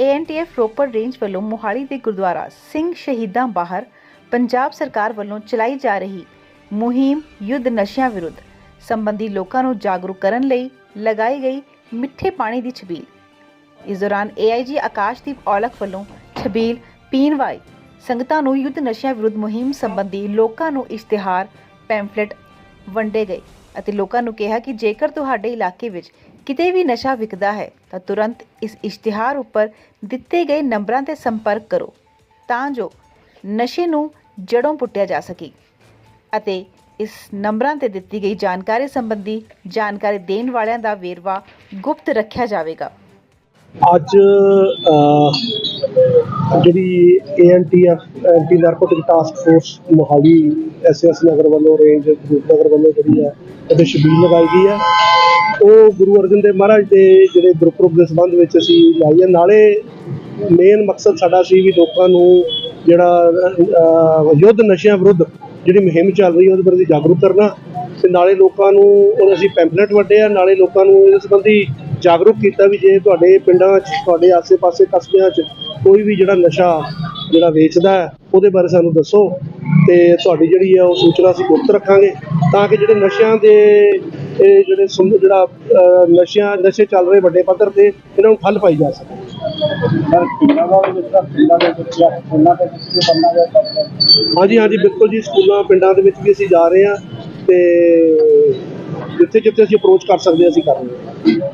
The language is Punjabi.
ਏਐਨਟੀਐਫ ਰੋਪੜ ਰੇਂਜ ਵੱਲੋਂ ਮੋਹਾਲੀ ਦੇ ਗੁਰਦੁਆਰਾ ਸਿੰਘ ਸ਼ਹੀਦਾਂ ਬਾਹਰ ਪੰਜਾਬ ਸਰਕਾਰ ਵੱਲੋਂ ਚਲਾਈ ਜਾ ਰਹੀ ਮੁਹਿੰਮ ਯੁੱਧ ਨਸ਼ਿਆਂ ਵਿਰੁੱਧ ਸੰਬੰਧੀ ਲੋਕਾਂ ਨੂੰ ਜਾਗਰੂਕ ਕਰਨ ਲਈ ਲਗਾਈ ਗਈ ਮਿੱਠੇ ਪਾਣੀ ਦੀ ਛਬੀਲ। ਇਸ ਦੌਰਾਨ ਏਆਈਜੀ ਆਕਾਸ਼ਦੀਪ ਔਲਖ ਵੱਲੋਂ ਛਬੀਲ ਪੀਣ ਵਾਲੀ ਸੰਗਤਾਂ ਨੂੰ ਯੁੱਧ ਨਸ਼ਿਆਂ ਵਿਰੁੱਧ ਮੁਹਿੰਮ ਸੰਬੰਧੀ ਲੋਕਾਂ ਨੂੰ ਇਸ਼ਤਿਹਾਰ, ਪੈਂਫਲੇਟ ਵੰਡੇ ਗਏ। ਅਤੇ ਲੋਕਾਂ ਨੂੰ ਕਿਹਾ ਕਿ ਜੇਕਰ ਤੁਹਾਡੇ ਇਲਾਕੇ ਵਿੱਚ ਕਿਤੇ ਵੀ ਨਸ਼ਾ ਵਿਕਦਾ ਹੈ, ਤਾਂ ਤੁਰੰਤ ਇਸ ਇਸ਼ਤਿਹਾਰ ਉੱਪਰ ਦਿੱਤੇ ਗਏ ਨੰਬਰਾਂ ਤੇ ਸੰਪਰਕ ਕਰੋ, ਤਾਂ ਜੋ ਨਸ਼ੇ ਨੂੰ ਜੜੋਂ ਪੁੱਟਿਆ ਜਾ ਸਕੇ ਅਤੇ ਇਸ ਨੰਬਰਾਂ ਤੇ ਦਿੱਤੀ ਗਈ ਜਾਣਕਾਰੀ ਸੰਬੰਧੀ ਜਾਣਕਾਰੀ ਦੇਣ ਵਾਲਿਆਂ ਦਾ ਵੇਰਵਾ ਗੁਪਤ ਰੱਖਿਆ ਜਾਵੇਗਾ। ਅੱਜ ਜਿਹੜੀ ANTF anti narcotic task force Mohali SS Nagar ਵੱਲੋਂ, ਰੇਂਜ ਰੂਪਨਗਰ ਵੱਲੋਂ ਜਿਹੜੀ ਹੈ ਉਹਦੇ ਸ਼ਬੀਲ ਲਗਾਈ ਗਈ ਹੈ। ਉਹ ਗੁਰੂ ਅਰਜਨ ਦੇਵ ਮਹਾਰਾਜ ਦੇ ਜਿਹੜੇ ਗੁਰਪੁਰਬ ਦੇ ਸੰਬੰਧ ਵਿੱਚ ਅਸੀਂ ਲਾਈ ਹੈ। ਨਾਲੇ ਮੇਨ ਮਕਸਦ ਸਾਡਾ ਸੀ ਵੀ ਲੋਕਾਂ ਨੂੰ ਜਿਹੜਾ ਯੁੱਧ ਨਸ਼ਿਆਂ ਵਿਰੁੱਧ ਜਿਹੜੀ ਮੁਹਿੰਮ ਚੱਲ ਰਹੀ ਹੈ, ਉਹਦੇ ਬਾਰੇ ਜਾਗਰੂਕ ਕਰਨਾ ਤੇ ਨਾਲੇ ਲੋਕਾਂ ਨੂੰ ਉਹ ਅਸੀਂ ਪੈਂਪਲੇਟ ਵੰਡੇ ਆ, ਨਾਲੇ ਲੋਕਾਂ ਨੂੰ ਇਸ ਸੰਬੰਧੀ ਜਾਗਰੂਕ ਕੀਤਾ ਵੀ ਜੇ ਤੁਹਾਡੇ ਪਿੰਡਾਂ 'ਚ, ਤੁਹਾਡੇ ਆਸੇ-ਪਾਸੇ ਕਸਬਿਆਂ 'ਚ ਕੋਈ ਵੀ ਜਿਹੜਾ ਨਸ਼ਾ ਜਿਹੜਾ ਵੇਚਦਾ ਹੈ ਉਹਦੇ ਬਾਰੇ ਸਾਨੂੰ ਦੱਸੋ ਤੇ ਤੁਹਾਡੀ ਜਿਹੜੀ ਹੈ ਉਹ ਸੂਚਨਾ ਅਸੀਂ ਗੁਪਤ ਰੱਖਾਂਗੇ ਤਾਂ ਕਿ ਜਿਹੜੇ ਨਸ਼ਿਆਂ ਦੇ ਇਹ ਜਿਹੜੇ ਜਿਹੜਾ ਨਸ਼ਿਆਂ ਨਸ਼ੇ ਚੱਲ ਰਹੇ ਵੱਡੇ ਪੱਧਰ ਤੇ ਇਹਨਾਂ ਨੂੰ ਠੱਲ ਪਾਈ ਜਾ ਸਕੇ। ਹਾਂਜੀ ਹਾਂਜੀ ਬਿਲਕੁਲ ਜੀ ਸਕੂਲਾਂ ਪਿੰਡਾਂ ਦੇ ਵਿੱਚ ਵੀ ਅਸੀਂ ਜਾ ਰਹੇ ਹਾਂ ਤੇ ਜਿੱਥੇ ਜਿੱਥੇ ਅਸੀਂ ਅਪਰੋਚ ਕਰ ਸਕਦੇ ਅਸੀਂ ਕਰ ਰਹੇ ਹਾਂ।